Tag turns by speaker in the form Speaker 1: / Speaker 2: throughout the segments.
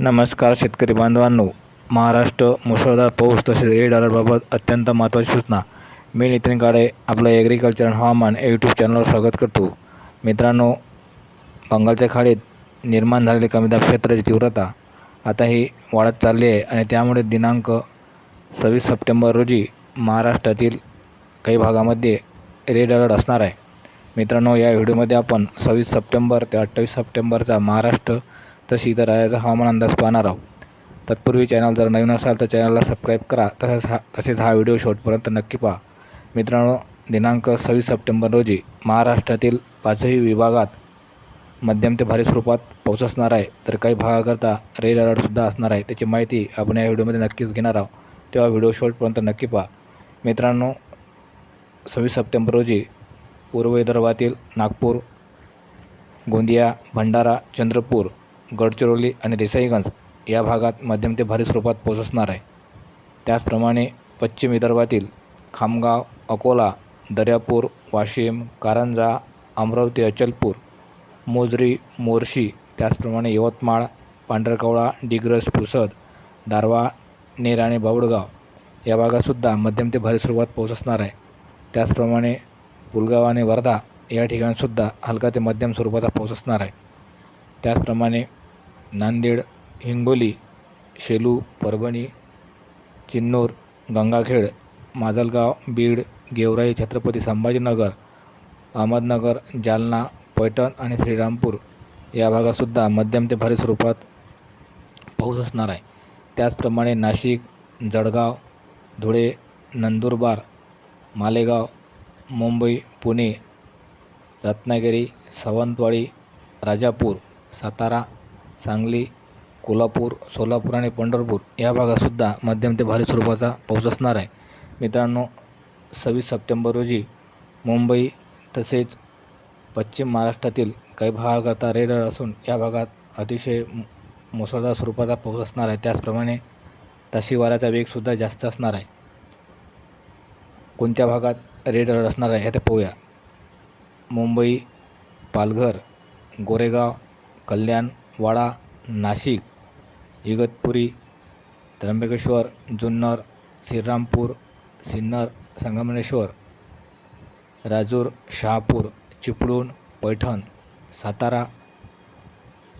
Speaker 1: नमस्कार शेतकरी बांधवांनो. महाराष्ट्र मुसळधार पाऊस तसेच रेड अलर्टबाबत अत्यंत महत्त्वाची सूचना. मी नितीन काळे आपलं ॲग्रिकल्चर अँड हवामान या यूट्यूब चॅनलवर स्वागत करतो. मित्रांनो बंगालच्या खाडीत निर्माण झालेले कमी दाब क्षेत्राची तीव्रता आता ही वाढत चालली आहे आणि त्यामुळे दिनांक सव्वीस सप्टेंबर रोजी महाराष्ट्रातील काही भागामध्ये रेड अलर्ट असणार आहे. मित्रांनो या व्हिडिओमध्ये आपण सव्वीस सप्टेंबर ते अठ्ठावीस सप्टेंबरचा महाराष्ट्र तशी तर रायाचा हवामान अंदाज पाहणार आहोत. तत्पूर्वी चॅनल जर नवीन असाल तर चॅनलला सबस्क्राईब करा. तसेच हा तसेच हा व्हिडिओ शेवटपर्यंत नक्की पहा. मित्रांनो दिनांक सव्वीस सप्टेंबर रोजी महाराष्ट्रातील पाचही विभागात मध्यम ते भारी स्वरूपात पाऊस असणार आहे. तर काही भागाकरता रेड अलर्टसुद्धा असणार आहे. त्याची माहिती आपण या व्हिडिओमध्ये नक्कीच घेणार आहोत. तेव्हा व्हिडिओ शेवटपर्यंत नक्की पहा. मित्रांनो सव्वीस सप्टेंबर रोजी पूर्व विदर्भातील नागपूर गोंदिया भंडारा चंद्रपूर गडचिरोली आणि देसाईगंज या भागात मध्यम ते भारी स्वरूपात पोहोचणार आहे. त्याचप्रमाणे पश्चिम विदर्भातील खामगाव अकोला दर्यापूर वाशिम कारंजा अमरावती अचलपूर मोजरी मोर्शी त्याचप्रमाणे यवतमाळ पांढरकवळा डिग्रस पुसद दारवा नेर आणि बावडगाव या भागातसुद्धा मध्यम ते भारी स्वरूपात पाऊस असणार आहे. त्याचप्रमाणे पुलगाव आणि वर्धा या ठिकाणीसुद्धा हलका ते मध्यम स्वरूपाचा पाऊस असणार आहे. त्याचप्रमाणे नांदेड हिंगोली शेलू परभणी चिन्नूर गंगाखेड माजलगाव बीड गेवराई छत्रपती संभाजीनगर अहमदनगर जालना पैठण आणि श्रीरामपूर या भागातसुद्धा मध्यम ते भारी स्वरूपात पाऊस असणार आहे. त्याचप्रमाणे नाशिक जळगाव धुळे नंदुरबार मालेगाव मुंबई पुणे रत्नागिरी सावंतवाडी राजापूर सातारा सांगली कोल्हापूर सोलापूर आणि पंढरपूर या भागातसुद्धा मध्यम ते भारी स्वरूपाचा पाऊस असणार आहे. मित्रांनो सव्वीस सप्टेंबर रोजी मुंबई तसेच पश्चिम महाराष्ट्रातील काही भागाकरता रेड अलर्ट असून या भागात अतिशय मुसळधार स्वरूपाचा पाऊस असणार आहे. त्याचप्रमाणे ताशी वाऱ्याचा वेगसुद्धा जास्त असणार आहे. कोणत्या भागात रेड अलर्ट असणार आहे हे ते पाहूया. मुंबई पालघर गोरेगाव कल्याण वाडा नाशिक इगतपुरी त्र्यंबकेश्वर जुन्नर श्रीरामपूर सिन्नर संगमनेश्वर राजूर शहापूर चिपळूण पैठण सातारा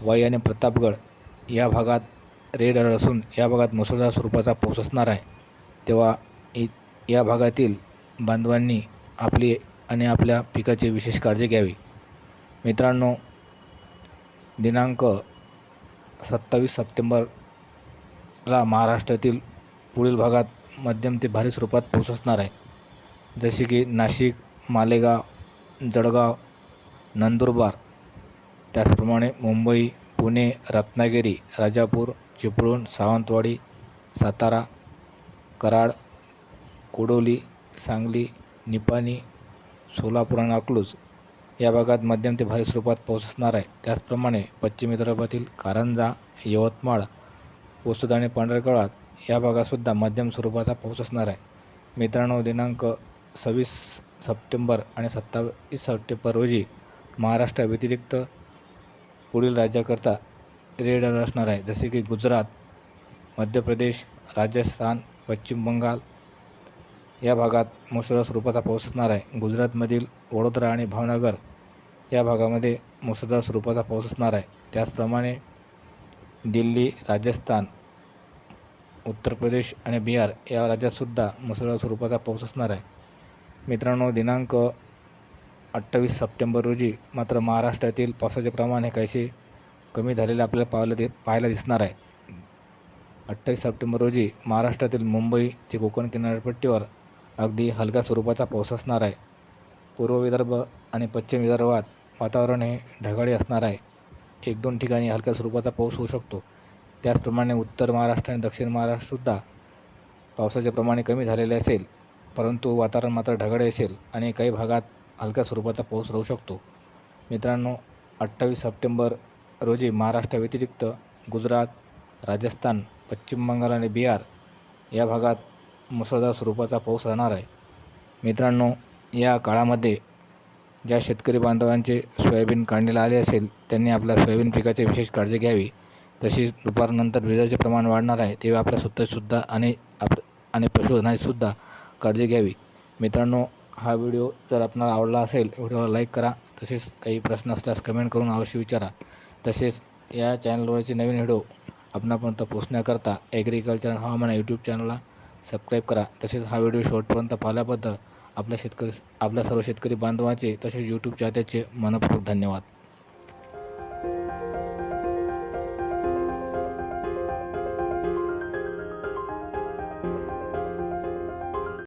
Speaker 1: वाई आणि प्रतापगड या भागात रेड अलर्ट असून या भागात मुसळधार स्वरूपाचा पाऊस असणार आहे. तेव्हा इ या भागातील बांधवांनी आपली आणि आपल्या पिकाची विशेष काळजी घ्यावी. मित्रांनो दिनांक सत्तावीस सप्टेंबरला महाराष्ट्रातील पुढील भागात मध्यम ते भारी स्वरूपात पाऊस असणार आहे. जसे की नाशिक मालेगाव जळगाव नंदुरबार त्याचप्रमाणे मुंबई पुणे रत्नागिरी राजापूर चिपळूण सावंतवाडी सातारा कराड कोडोली सांगली निपाणी सोलापूर आणि अकलूज या भागात मध्यम ते भारी स्वरूपात पाऊस असणार आहे. त्याचप्रमाणे पश्चिम विदर्भातील कारंजा यवतमाळ पुसद आणि पांढरकळात या भागातसुद्धा मध्यम स्वरूपाचा पाऊस असणार आहे. मित्रांनो दिनांक सव्वीस सप्टेंबर आणि सत्तावीस सप्टेंबर रोजी महाराष्ट्राव्यतिरिक्त पुढील राज्याकरता रेड अलर्ट असणार आहे. जसे की गुजरात मध्य प्रदेश राजस्थान पश्चिम बंगाल या भागात मुसळधार स्वरूपाचा पाऊस असणार आहे. गुजरातमधील वडोदरा आणि भावनगर या भागामध्ये मुसळधार स्वरूपाचा पाऊस असणार आहे. त्याचप्रमाणे दिल्ली राजस्थान उत्तर प्रदेश आणि बिहार या राज्यातसुद्धा मुसळधार स्वरूपाचा पाऊस असणार आहे. मित्रांनो दिनांक अठ्ठावीस सप्टेंबर रोजी मात्र महाराष्ट्रातील पावसाचे प्रमाण हे काहीसे कमी झालेले आपल्याला पाहायला दि पाहायला दिसणार आहे. अठ्ठावीस सप्टेंबर रोजी महाराष्ट्रातील मुंबई ते कोकण किनारपट्टीवर अगदी हलक्या स्वरूपाचा पाऊस असणार आहे. पूर्व विदर्भ आणि पश्चिम विदर्भात वातावरण हे ढगाळी असणार आहे. एक दोन ठिकाणी हलक्या स्वरूपाचा पाऊस होऊ शकतो. त्याचप्रमाणे उत्तर महाराष्ट्र आणि दक्षिण महाराष्ट्रसुद्धा पावसाचे प्रमाण कमी झालेले असेल परंतु वातावरण मात्र ढगाळे असेल आणि काही भागात हलक्या स्वरूपाचा पाऊस राहू शकतो. मित्रांनो अठ्ठावीस सप्टेंबर रोजी महाराष्ट्राव्यतिरिक्त गुजरात राजस्थान पश्चिम बंगाल आणि बिहार या भागात मुसळधार स्वरूपाचा पाऊस राहणार आहे. मित्रांनो या काळामध्ये ज्या शेतकरी बांधवांचे सोयाबीन काढणीला आले असेल त्यांनी आपल्या सोयाबीन पिकाची विशेष काळजी घ्यावी. तसेच दुपारनंतर विजाचे प्रमाण वाढणार आहे तेव्हा आपल्या स्वतःसुद्धा आणि आप आणि पशुधनाचीसुद्धा काळजी घ्यावी. मित्रांनो हा व्हिडिओ जर आपणाला आवडला असेल व्हिडिओला लाईक करा. तसेच काही प्रश्न असल्यास कमेंट करून अवश्य विचारा. तसेच या चॅनलवरचे नवीन व्हिडिओ आपणापर्यंत पोहोचण्याकरता ॲग्रिकल्चर आणि हवामान यूट्यूब चॅनलला सबस्क्राईब करा. तसेच हा व्हिडिओ शेवटपर्यंत पाहिल्याबद्दल आपल्या शेतकरी आपल्या सर्व शेतकरी बांधवाचे तसेच यूट्यूब चाहत्याचे मनपूर्वक धन्यवाद.